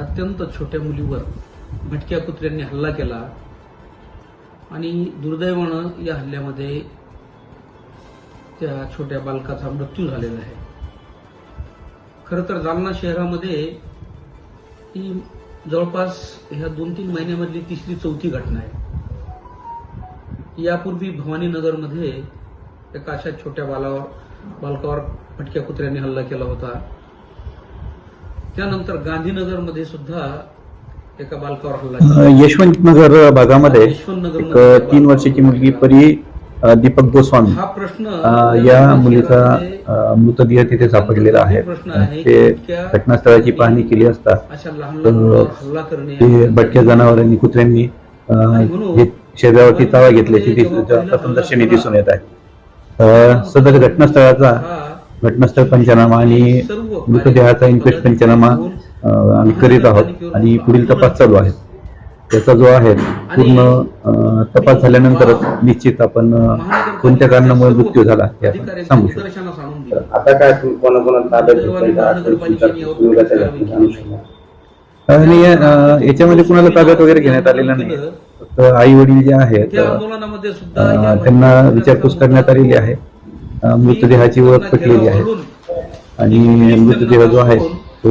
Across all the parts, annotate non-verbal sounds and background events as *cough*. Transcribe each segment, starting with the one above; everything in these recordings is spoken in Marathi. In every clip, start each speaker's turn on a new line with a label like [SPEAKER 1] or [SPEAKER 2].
[SPEAKER 1] अत्यंत छोट्या मुलीवर भटक्या कुत्र्यांनी हल्ला केला आणि दुर्दैवानं या हल्ल्यामध्ये त्या छोट्या बालकाचा मृत्यू झालेला आहे. खरं तर जालना शहरामध्ये ही जवळपास ह्या दोन तीन महिन्यामधली तिसरी चौथी घटना आहे. यापूर्वी भवानीनगरमध्ये एका अशा छोट्या बालावर बालकावर भटक्या कुत्र्यांनी हल्ला केला होता. त्यानंतर गांधीनगरमध्ये सुद्धा एका बालकावर हल्ला केला.
[SPEAKER 2] यशवंत नगर भागामध्ये
[SPEAKER 1] यशवंतनगर
[SPEAKER 2] एक तीन वर्षाची मुलगी परी दीपक गोस्वामी.
[SPEAKER 1] हा प्रश्न
[SPEAKER 2] या मुलीचा मृतदेह तिथे सापडलेला आहे. ते घटनास्थळाची पाहणी केली असता ते भटक्या जनावरांनी कुत्र्यांनी शरीरावरती तावा घेतल्याची दिसून येत आहे. सदर घटनास्थळाचा घटनास्थळ पंचनामा आणि मृतदेहाचा इन्क्वेस्ट पंचनामा आम्ही करीत आहोत आणि पुढील तपास चालू आहे त्याचा जो आहे पूर्ण तपास झाल्यानंतरच निश्चित आपण कोणत्या कारणामुळे मृत्यू झाला हे आपण सांगू शकतो.
[SPEAKER 3] आता काय आणू
[SPEAKER 2] याच्यामध्ये कुणाला ताब्यात वगैरे घेण्यात आलेलं नाही. फक्त आई वडील जे आहेत त्यांना विचारपूस करण्यात आलेली आहे. मृतदेहाची ओळख पटलेली आहे. आणि मृतदेह जो आहे तो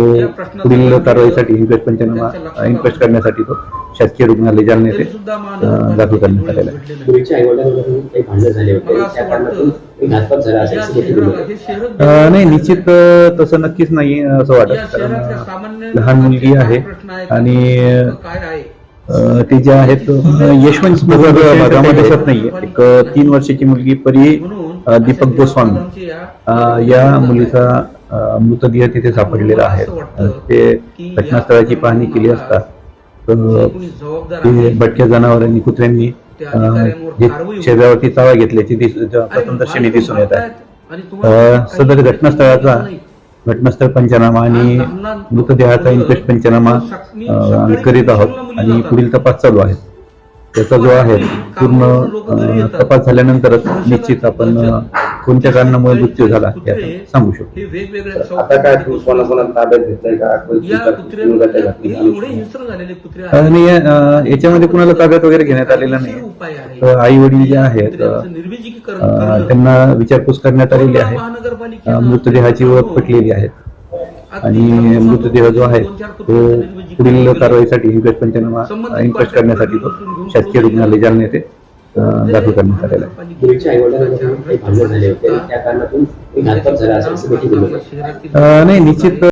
[SPEAKER 2] पुढील कारवाईसाठी इन्क्वेस्ट पंचनामा इन्क्वेस्ट करण्यासाठी तो शासकीय रुग्णालय जालना येथे दाखल करण्यात आलेला आहे.
[SPEAKER 1] हे
[SPEAKER 2] नाही निश्चित तसं नक्कीच नाही असं वाटत. कारण लहान मुलगी आहे. आणि ते जे आहेत यशवंत *laughs* नगर भागामध्ये दिसत नाहीये. एक तीन वर्षाची मुलगी परी दीपक गोस्वामी
[SPEAKER 1] या-
[SPEAKER 2] मुलीचा मृतदेह तिथे सापडलेला आहे ते घटनास्थळाची पाहणी केली असता ते भटक्या जनावरांनी कुत्र्यांनी. शरीरावरती तावा घेतल्याची प्रथमदर्शनी दिसून येत आहे सदर घटनास्थळाचा. घटनास्थळ पंचनामा आणि मृतदेहाचा इन्क्वेस्ट पंचनामा करीत आहोत आणि पुढील तपास चालू आहे त्याचा जो आहे पूर्ण तपास झाल्यानंतरच निश्चित आपण कोणत्या कारणामुळे मृत्यू झाला हे आपण सांगू शकतो.
[SPEAKER 1] हे
[SPEAKER 3] आता काय तुम्ही कोणाकोणाला ताब्यात
[SPEAKER 2] याच्यामध्ये कुणाला ताब्यात वगैरे घेण्यात आलेलं नाही. आई वडील जे आहेत. त्यांना विचारपूस करण्यात आलेली आहे. मृतदेहाची ओळख पटलेली आहे. आणि मृतदेह जो आहे तो पुढील कारवाईसाठी इन्क्वेस्ट पंचनामा इन्क्वेस्ट करण्यासाठी तो शासकीय रुग्णालय जालना येथे दाखल करण्यात आलेला आहे. नाही निश्चित